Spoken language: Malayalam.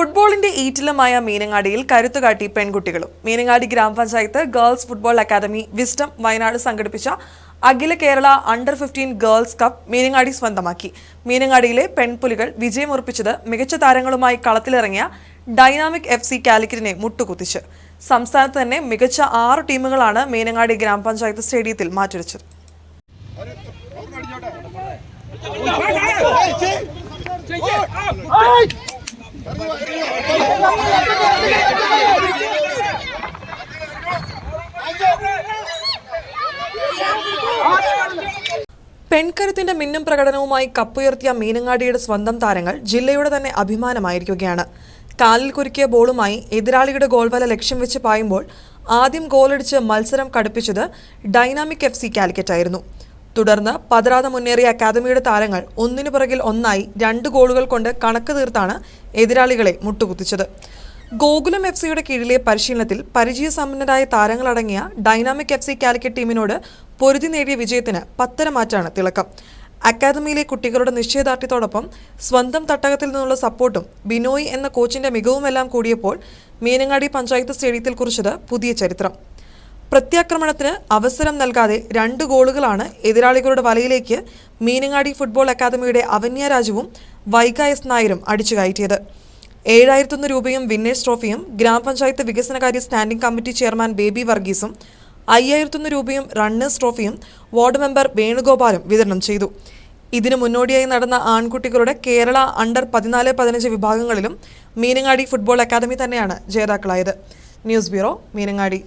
ഫുട്ബോളിന്റെ ഈറ്റിലമായ മീനങ്ങാടിയിൽ കരുത്തുകാട്ടി പെൺകുട്ടികളും. മീനങ്ങാടി ഗ്രാമപഞ്ചായത്ത് girls football academy wisdom Wayanad സംഘടിപ്പിച്ച അഖില Kerala under fifteen girls cup Meenangadi സ്വന്തമാക്കി. മീനങ്ങാടിയിലെ പെൺപുലികൾ വിജയമുറപ്പിച്ചത് മികച്ച താരങ്ങളുമായി കളത്തിലിറങ്ങിയ ഡൈനാമിക് എഫ് സി കാലിക്കറ്റിനെ മുട്ടുകുത്തിച്ച്. സംസ്ഥാനത്ത് തന്നെ മികച്ച ആറ് ടീമുകളാണ് മീനങ്ങാടി ഗ്രാമപഞ്ചായത്ത് സ്റ്റേഡിയത്തിൽ മാറ്റുരച്ചത് പെൺകരുത്തിന്റെ മിന്നും പ്രകടനവുമായി കപ്പുയർത്തിയ മീനങ്ങാടിയുടെ സ്വന്തം താരങ്ങൾ ജില്ലയുടെ തന്നെ അഭിമാനമായിരിക്കുകയാണ്. കാലിൽ കുരുക്കിയ ബോളുമായി എതിരാളിയുടെ ഗോൾവല ലക്ഷ്യം വെച്ച് പായുമ്പോൾ ആദ്യം ഗോളടിച്ച് മത്സരം കടുപ്പിച്ചത് ഡൈനാമിക് എഫ് സി കാലിക്കറ്റായിരുന്നു. തുടർന്ന് പതരാതെ മുന്നേറിയ അക്കാദമിയുടെ താരങ്ങൾ ഒന്നിനു പുറകിൽ ഒന്നായി രണ്ട് ഗോളുകൾ കൊണ്ട് കണക്ക് തീർത്താണ് എതിരാളികളെ മുട്ടുകുത്തിച്ചത്. ഗോകുലം എഫ് സിയുടെ കീഴിലെ പരിശീലനത്തിൽ പരിചയസമ്പന്നരായ താരങ്ങളടങ്ങിയ ഡൈനാമിക് എഫ് സി കാലിക്കറ്റ് ടീമിനോട് പൊരുതി നേടിയ വിജയത്തിന് പത്തര മാറ്റാണ് തിളക്കം. അക്കാദമിയിലെ കുട്ടികളുടെ നിശ്ചയദാർഢ്യത്തോടൊപ്പം സ്വന്തം തട്ടകത്തിൽ നിന്നുള്ള സപ്പോർട്ടും ബിനോയ് എന്ന കോച്ചിന്റെ മികവുമെല്ലാം കൂടിയപ്പോൾ മീനങ്ങാടി പഞ്ചായത്ത് സ്റ്റേഡിയത്തിൽ കുറിച്ചത് പുതിയ ചരിത്രം. പ്രത്യാക്രമണത്തിന് അവസരം നൽകാതെ രണ്ട് ഗോളുകളാണ് എതിരാളികളുടെ വലയിലേക്ക് മീനങ്ങാടി ഫുട്ബോൾ അക്കാദമിയുടെ അവന്യ രാജുവും വൈഗ എസ് നായരും അടിച്ചു കയറ്റിയത്. ഏഴായിരത്തൊന്ന് രൂപയും വിന്നേഴ്സ് ട്രോഫിയും ഗ്രാമപഞ്ചായത്ത് വികസനകാര്യ സ്റ്റാൻഡിംഗ് കമ്മിറ്റി ചെയർമാൻ ബേബി വർഗീസും അയ്യായിരത്തൊന്ന് രൂപയും റണ്ണേഴ്സ് ട്രോഫിയും വാർഡ് മെമ്പർ വേണുഗോപാലും വിതരണം ചെയ്തു. ഇതിനു മുന്നോടിയായി നടന്ന ആൺകുട്ടികളുടെ കേരള അണ്ടർ പതിനാല് പതിനഞ്ച് വിഭാഗങ്ങളിലും മീനങ്ങാടി ഫുട്ബോൾ അക്കാദമി തന്നെയാണ് ജേതാക്കളായത്. News bureau Meenangadi.